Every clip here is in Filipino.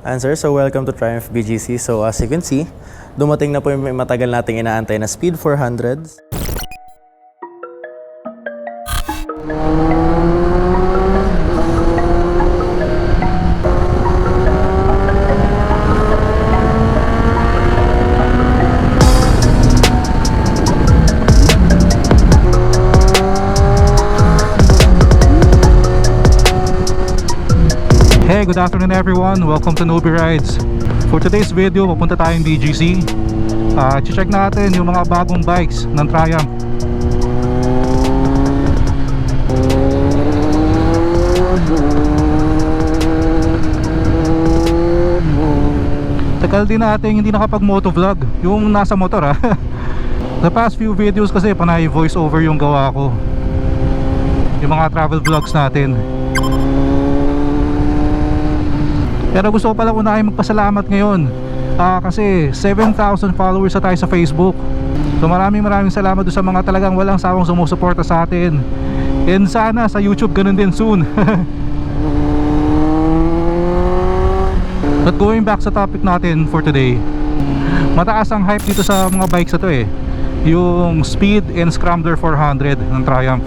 Answer, so welcome to Triumph BGC. So as you can see, dumating na po yung matagal nating inaantay na Speed 400s. Hey, good afternoon everyone. Welcome to Nobi Rides. For today's video, pupunta tayong BGC. Uh, check natin yung mga bagong bikes ng Triumph. Tagal din natin hindi nakapag motovlog yung nasa motor ah. The past few videos kasi panay voice over yung gawa ko. Yung mga travel vlogs natin. Pero gusto ko pala unahin magpasalamat ngayon. Ah, Kasi 7,000 followers na tayo sa Facebook. So maraming maraming salamat doon sa mga talagang walang sawang sumusuporta sa atin. And sana sa YouTube ganun din soon. But going back sa topic natin for today Mataas ang hype dito sa mga bikes na to eh. Yung Speed and Scrambler 400 ng Triumph.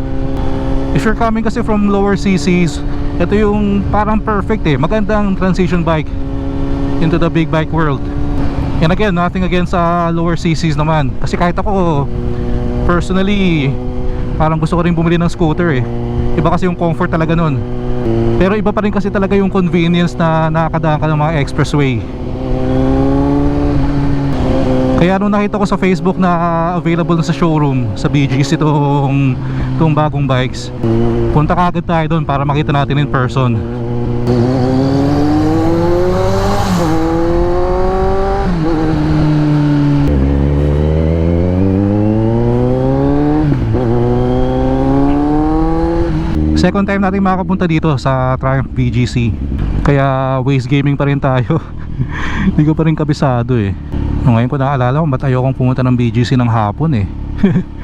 If you're coming kasi from lower CCs ito yung parang perfect eh. Magandang transition bike into the big bike world. And again nothing against sa lower CCs naman. Kasi kahit ako personally parang gusto ko rin bumili ng scooter eh. Iba kasi yung comfort talaga nun. Pero iba pa rin kasi talaga yung convenience na nakakadaan ka ng mga expressway. Kaya nung nakita ko sa Facebook na available na sa showroom sa BGC itong, itong bagong bikes. Punta ka agad tayo doon para makita natin in person. Second time natin makapunta dito sa Triumph BGC Kaya waste gaming pa rin tayo. Hindi ko pa rin kabisado eh. Ngayon ko naalala kung ba't ayokong pumunta ng BGC ng hapon eh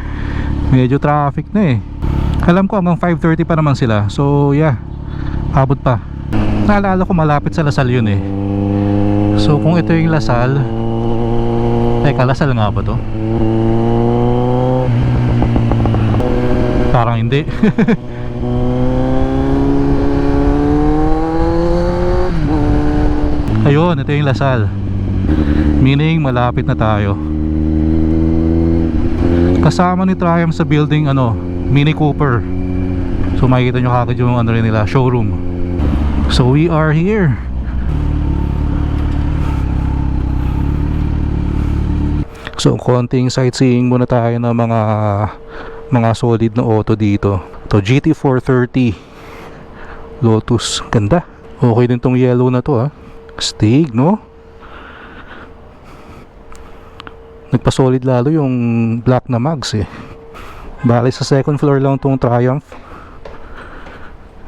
Medyo traffic na eh Alam ko hanggang 5.30 pa naman sila So yeah Abot pa Naalala ko malapit sa Lasal yun eh So kung ito yung Lasal Teka Lasal nga ba to? Parang hindi Ayun, ito yung Lasal. Meaning malapit na tayo. Kasama ni Triumph sa building ano, Mini Cooper. So makikita nyo kagad yung ano nila, showroom. So we are here. So konting sightseeing muna tayo ng mga mga solid na auto dito. To GT430 Lotus, ganda. Okay din tong yellow na to ah. Stig, no? Nagpa-solid lalo yung black na mags eh. Bali sa second floor lang tong Triumph.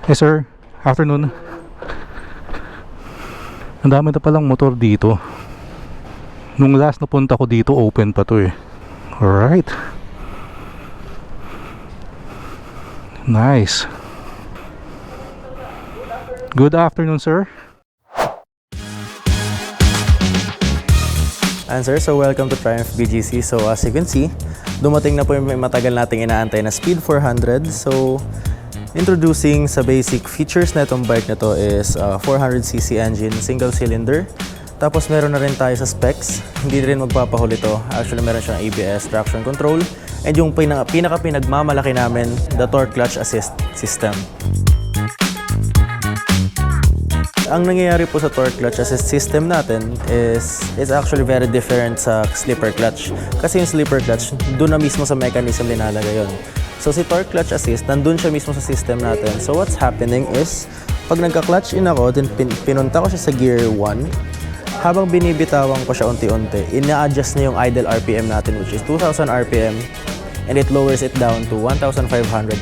Eh sir, afternoon. Ang dami na palang motor dito. Nung last na punta ko dito, open pa to eh. Alright. Nice. Good afternoon, sir. Answer, so welcome to Triumph BGC. So as you can see, dumating na po yung matagal nating inaantay na Speed 400. So introducing sa basic features na itong bike na to is uh, 400cc engine, single cylinder. Tapos meron na rin tayo sa specs. Hindi rin magpapahuli to. Actually meron siyang ABS, traction control. And yung pinaka, pinaka pinagmamalaki namin, the torque clutch assist system. Ang nangyayari po sa torque clutch assist system natin is it's actually very different sa slipper clutch. Kasi yung slipper clutch, doon na mismo sa mechanism nilalagay yun. So si torque clutch assist, nandun siya mismo sa system natin. So what's happening is, pag nagka-clutch in ako, then pin- pinunta ko siya sa gear 1, habang binibitawan ko siya unti-unti, ina-adjust niya yung idle RPM natin which is 2,000 RPM and it lowers it down to 1,500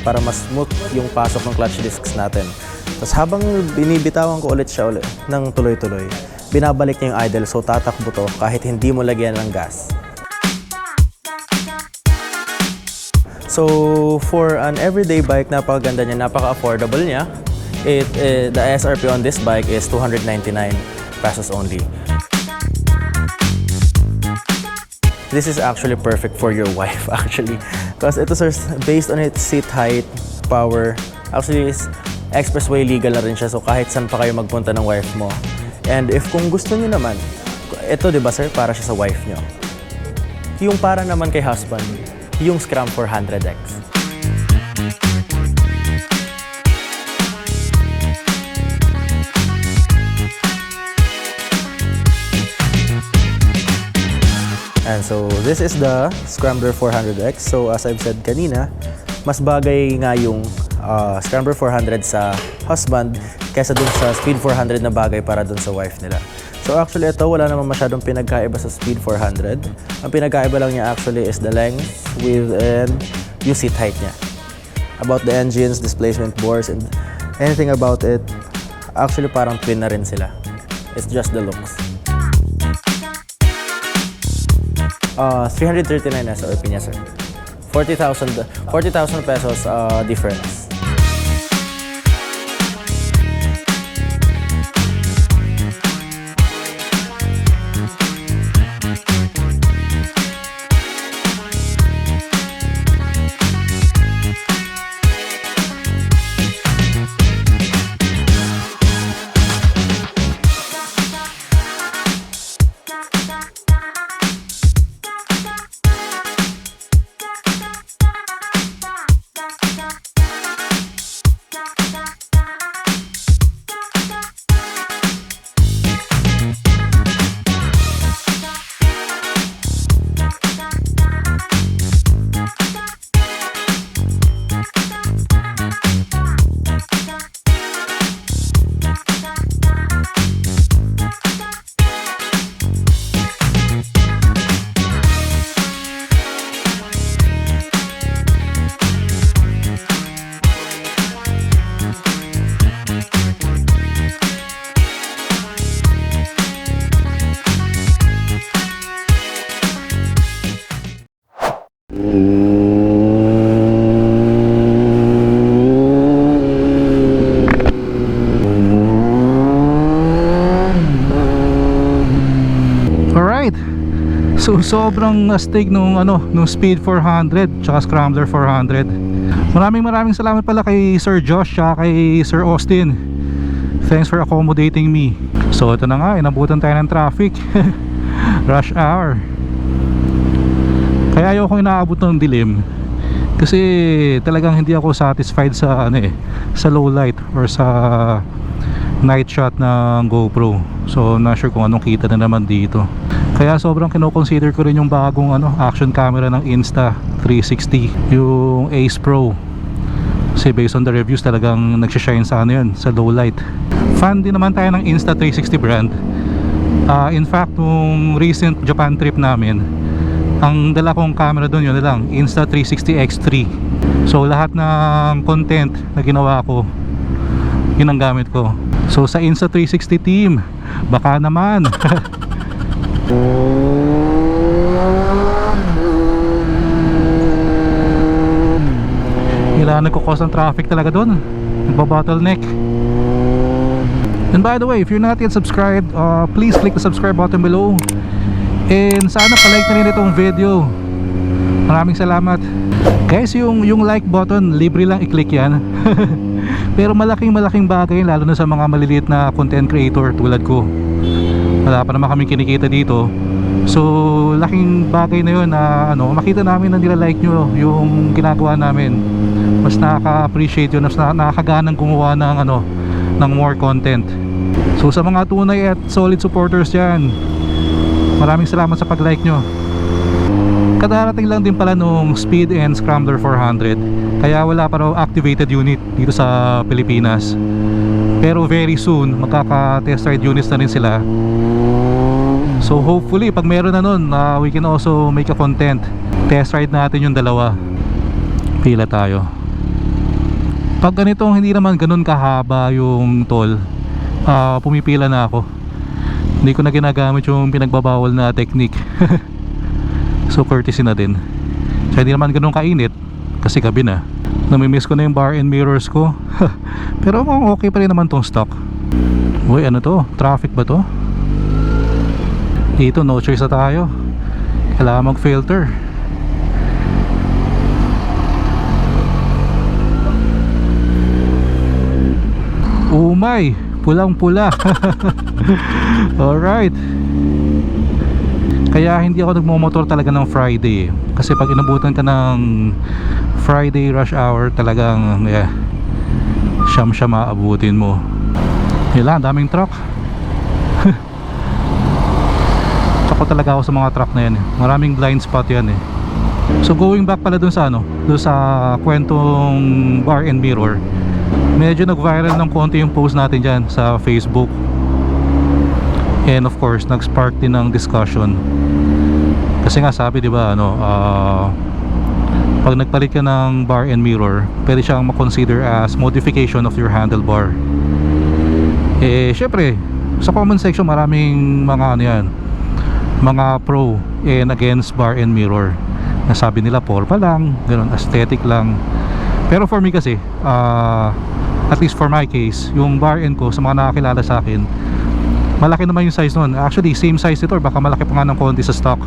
para mas smooth yung pasok ng clutch discs natin. Tapos habang binibitawan ko ulit siya ulit ng tuloy-tuloy, binabalik niya yung idle so tatakbo to kahit hindi mo lagyan ng gas. So for an everyday bike, napakaganda niya, napaka-affordable niya. It, eh, the SRP on this bike is 299. pesos only. This is actually perfect for your wife actually. Because ito sir, based on its seat height, power, actually is expressway legal na rin siya. So kahit saan pa kayo magpunta ng wife mo. And if kung gusto niyo naman, ito 'di ba sir, para siya sa wife niyo. Yung para naman kay husband, yung Scram 400X. And so, this is the Scrambler 400X. So, as I've said kanina, mas bagay nga yung uh, Scrambler 400 sa husband kaysa dun sa Speed 400 na bagay para dun sa wife nila. So, actually, ito, wala naman masyadong pinagkaiba sa Speed 400. Ang pinagkaiba lang niya actually is the length, width, and yung seat height niya. About the engines, displacement bores, and anything about it, actually parang twin na rin sila. It's just the looks. Uh, 339 SRP niya, sir. 40,000 40,000 pesos uh, difference. Sobrang astig nung ano, nung Speed 400 tsaka Scrambler 400. Maraming maraming salamat pala kay Sir Josh tsaka kay Sir Austin. Thanks for accommodating me. So ito na nga, inabutan tayo ng traffic. Rush hour. Kaya ayoko inaabot ng dilim. Kasi talagang hindi ako satisfied sa ano eh, sa low light or sa night shot ng GoPro. So not sure kung anong kita na naman dito. Kaya sobrang kino-consider ko rin yung bagong ano, action camera ng Insta360, yung Ace Pro. Kasi based on the reviews talagang nagsishine sa ano yun, sa low light. Fan din naman tayo ng Insta360 brand. Ah, in fact, nung recent Japan trip namin, ang dala kong camera doon yun lang, Insta360 X3. So lahat ng content na ginawa ko, yun ang gamit ko. So sa Insta360 team, baka naman. Kailangan nagkukos ng traffic talaga doon. Nagbabottleneck. And by the way, if you're not yet subscribed, uh, please click the subscribe button below. And sana palike na rin itong video. Maraming salamat. Guys, yung, yung like button, libre lang i-click yan. Pero malaking malaking bagay lalo na sa mga maliliit na content creator tulad ko. Wala pa naman kaming kinikita dito. So, laking bagay na yun na ano, makita namin na nila-like nyo yung ginagawa namin. Mas nakaka-appreciate yun, mas na- nakakaganang gumawa ng ano, ng more content. So, sa mga tunay at solid supporters dyan, maraming salamat sa pag-like nyo. Kadarating lang din pala nung Speed and Scrambler 400 Kaya wala pa raw activated unit dito sa Pilipinas Pero very soon magkaka-test ride units na rin sila. So hopefully pag meron na nun uh, We can also make a content. Test ride natin yung dalawa. Pila tayo. Pag ganitong hindi naman ganun kahaba yung toll uh, Pumipila na ako. Hindi ko na ginagamit yung pinagbabawal na technique. So courtesy na din. So hindi naman ganun kainit Kasi gabi na Namimiss ko na yung bar and mirrors ko Pero okay pa rin naman tong stock Uy ano to? Traffic ba to? Dito no choice na tayo. Kailangan mag-filter. Umay, pulang-pula. Alright. Kaya hindi ako nagmumotor talaga ng Friday. eh. Kasi pag inabutan ka ng Friday rush hour, talagang yeah, siyam siya maabutin mo. Yun daming truck. Tsaka talaga ako sa mga truck na yan eh. Maraming blind spot yan eh. So going back pala dun sa ano, dun sa kwentong bar and mirror. Medyo nag-viral ng konti yung post natin dyan sa Facebook. And of course, nag-spark din ng discussion. Kasi nga sabi 'di ba ano, ah, pag nagpalit ka ng bar and mirror, pwede siyang ma-consider as modification of your handlebar. Eh, syempre, sa comment section maraming mga ano yan, mga pro and against bar and mirror. Nasabi nila porma lang, ganun, aesthetic lang. Pero for me kasi, ah, at least for my case, yung bar end ko sa mga nakakilala sa akin, malaki naman yung size nun. Actually, same size ito or baka malaki pa nga ng konti sa stock.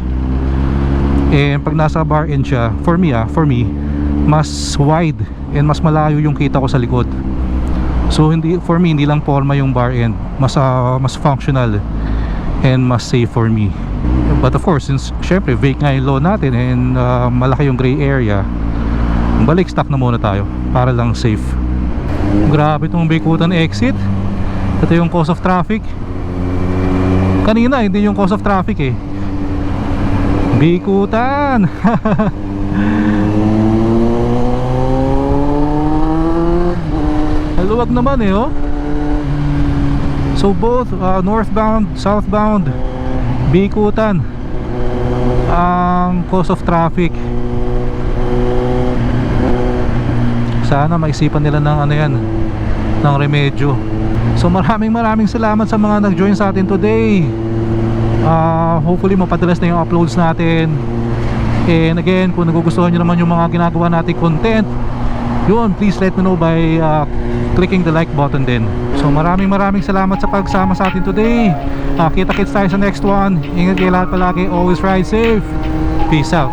And pag nasa bar end siya, for me ah, for me, mas wide and mas malayo yung kita ko sa likod. So hindi for me hindi lang forma yung bar end, mas ah, mas functional and mas safe for me. But of course, since syempre vague nga yung law natin and ah, malaki yung gray area, balik stock na muna tayo para lang safe. Grabe itong Bikutan exit. Ito yung cause of traffic. Kanina hindi yung cause of traffic eh. Bikutan. Maluwag naman eh oh. So both uh, northbound, southbound, Bikutan ang cause of traffic. Sana maisipan nila ng ano yan, ng remedyo. So maraming maraming salamat sa mga nag-join sa atin today. Ah, hopefully mapadalas na yung uploads natin. And again, kung nagugustuhan nyo naman yung mga ginagawa nating content, yun, please let me know by uh, clicking the like button din. So maraming maraming salamat sa pagsama sa atin today. Uh, kita-kits tayo sa next one. Ingat kayo lahat palagi. Always ride safe. Peace out.